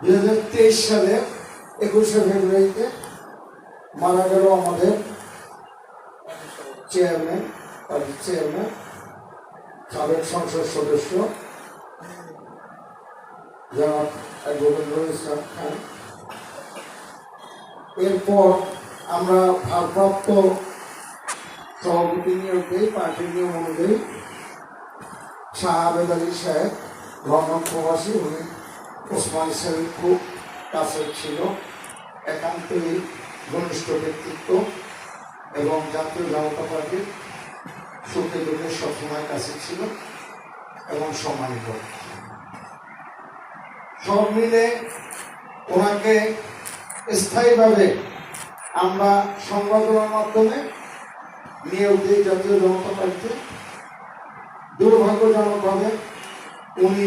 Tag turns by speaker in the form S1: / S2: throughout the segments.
S1: দুই হাজার তেইশ সালে একুশে ফেব্রুয়ারিতে মারা গেল আমাদের চেয়ারম্যান পার্টির চেয়ারম্যান সাবেক সংসদ সদস্য জনাব গোবিন্দ ইসলাম খান। এরপর আমরা ভারপ্রাপ্ত সভাপতি নিয়োগ দিই, পার্টির নিয়ম অনুযায়ী শাহ আবেদ আলী সাহেব লন্ডন প্রবাসী, উনি ওসমান সাহেবের খুব কাছের ছিল একান্তই ঘনিষ্ঠ ব্যক্তিত্ব এবং জাতীয় জনতা পার্টির সুখে দুঃখে সবসময় কাছে ছিল এবং সম্মানিত। সব মিলে ওনাকে স্থায়ীভাবে আমরা সংবাদের মাধ্যমে নিয়োগ দিই জাতীয় জনতা পার্টিতে দুর্ভাগ্যজনকভাবে উনি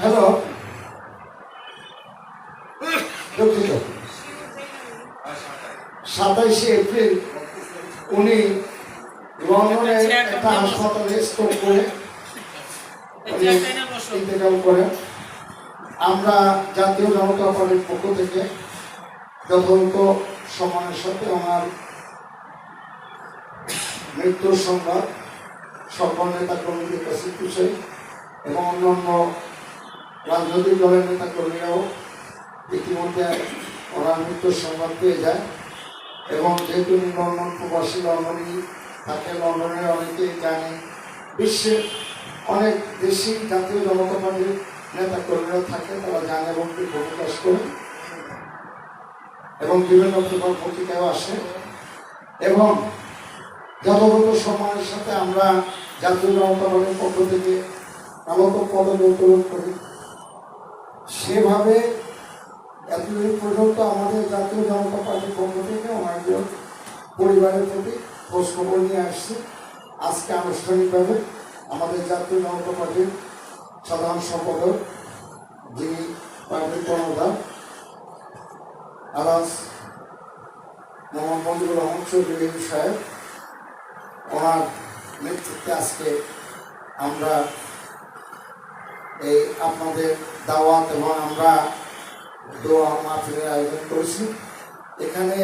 S1: হ্যালো। দুঃখিত। সাতাইশে এপ্রিল উনি লন্ডনে একটা হাসপাতালে স্ট্রোক করে ইন্তেকাল করেন। আমরা জাতীয় জনতা পার্টির পক্ষ থেকে যথাযথ সম্মানের সাথে ওনার মৃত্যুর সংবাদ, সকল নেতা কর্মীদের কাছে পৌঁছে এবং অন্যান্য রাজনৈতিক দলের নেতা কর্মীরাও ইতিমধ্যে ওনার মৃত্যুর সংবাদ পেয়ে যায়। এবং যেহেতু লন্ডন প্রবাসী লন্ডনই থাকে, লন্ডনের অনেকেই জানে, বিশ্বের অনেক দেশি জাতীয় জনতা পার্টির নেতা কর্মীরা থাকে, তারা জানে এবং প্রকাশ করে। এবং বিভিন্ন প্রকার পত্রিকাও আসে। এবং যথাযথ সময়ের সাথে আমরা জাতীয় জনতা পার্টির পক্ষ থেকে আলোক পদক উত্তোলন করি। সেভাবে এতদিন পর্যন্ত আমাদের জাতীয় জনতা পার্টির পক্ষ থেকে অনেকজন পরিবারের প্রতি খোঁজখবর নিয়ে আসছি। আজকে আনুষ্ঠানিকভাবে আমাদের জাতীয় জনতা পার্টির সাধারণ সম্পাদক, যিনি পার্টির কর্মদার আলাস মোহাম্মদ মঞ্জুর রহমান চৌধুরী সাহেব ওনার নেতৃত্বে আজকে আমরা এই আপনাদের দাওয়াত এবং আমরা দোয়া মাহফিলের আয়োজন করেছি। এখানে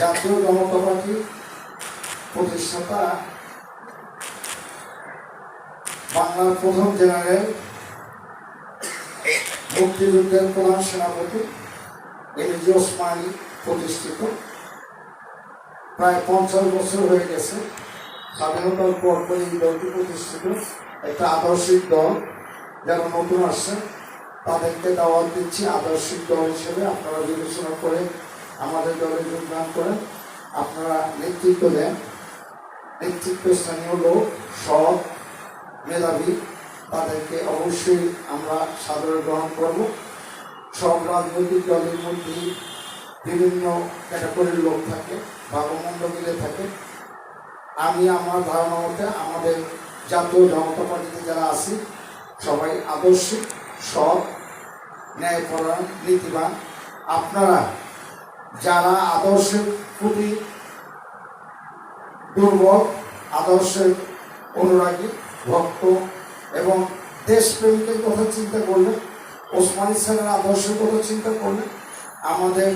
S1: জাতীয় জনতা পার্টি প্রতিষ্ঠাতা বাংলার প্রথম জেনারেল মুক্তিযুদ্ধের প্রধান সেনাপতি এমজি ওসমানী প্রতিষ্ঠিত। প্রায় পঞ্চাশ বছর হয়ে গেছে। স্বাধীনতার পর পর এই দলটি প্রতিষ্ঠিত একটা আদর্শিক দল। যারা নতুন আসছে, তাদেরকে দাওয়াত দিচ্ছি আদর্শিক দল হিসেবে। আপনারা বিবেচনা করে আমাদের দলে যোগদান করেন। আপনারা নেতৃত্ব দেন। নেতৃত্ব স্থানীয় লোক সৎ মেধাবী, তাদেরকে অবশ্যই আমরা সাদরে গ্রহণ করব। সব রাজনৈতিক দলের মধ্যেই বিভিন্ন ক্যাটাগরির লোক থাকে ভালো মন্দ মিলে থাকে। আমি আমার ধারণা মতে আমাদের জাতীয় জনতা পার্টিতে যারা আছি, সবাই আদর্শিক সৎ, ন্যায়পরায়ণ, নীতিবান, আপনারা যারা আদর্শের প্রতি দুর্বল, আদর্শের অনুরাগী, ভক্ত এবং দেশপ্রেমিকের কথা চিন্তা করলে, ওসমানী স্যারের আদর্শের কথা চিন্তা করলে, আমাদের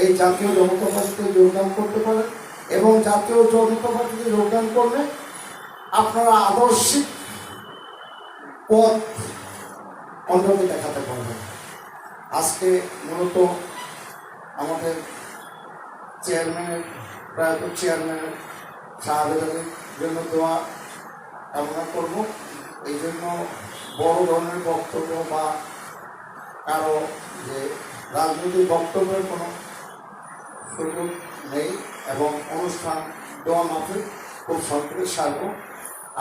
S1: এই জাতীয় জনতা পার্টিতে যোগদান করতে পারেন। এবং জাতীয় জনতা পার্টিতে যোগদান করলে আপনারা আদর্শিক পথ অন্যকে দেখাতে পারবেন। আজকে মূলত আমাদের চেয়ারম্যানের, প্রয়াত চেয়ারম্যানের শাহাবেদানের জন্য দোয়া কামনা করব। এই জন্য বড় ধরনের বক্তব্য বা কারও যে রাজনৈতিক বক্তব্যের কোনো সুযোগ নেই এবং অনুষ্ঠান দোয়া মাফিক খুব সংক্ষেপে সারব।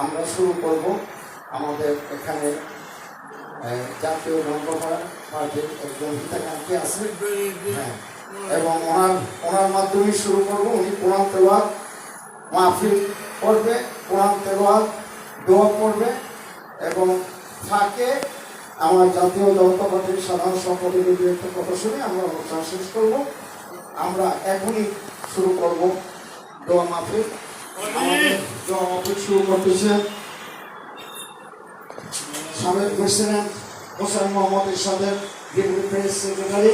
S1: আমরা শুরু করব আমাদের এখানে জাতীয় ধর্মপাড়া পার্টির একজন হিতাকাঙ্ক্ষী আছে হ্যাঁ এবং ওনার ওনার মাধ্যমে শুরু করব। উনি কোরআন তেলাওয়াত মাহফিল করবে, কোরআন তেলাওয়াত দোয়া করবে এবং ফাঁকে আমার জাতীয় জনতা পার্টির সাধারণ সম্পাদকের দু একটা কথা শুনে আমরা অনুষ্ঠান শেষ করব। আমরা এখনই শুরু করব। দোয়া মাফিক দোয়া মাফিক শুরু করতেছে। সাবেক প্রেসিডেন্ট হোসেন মোহাম্মদ ইরশাদের ডেপুটি প্রেস সেক্রেটারি।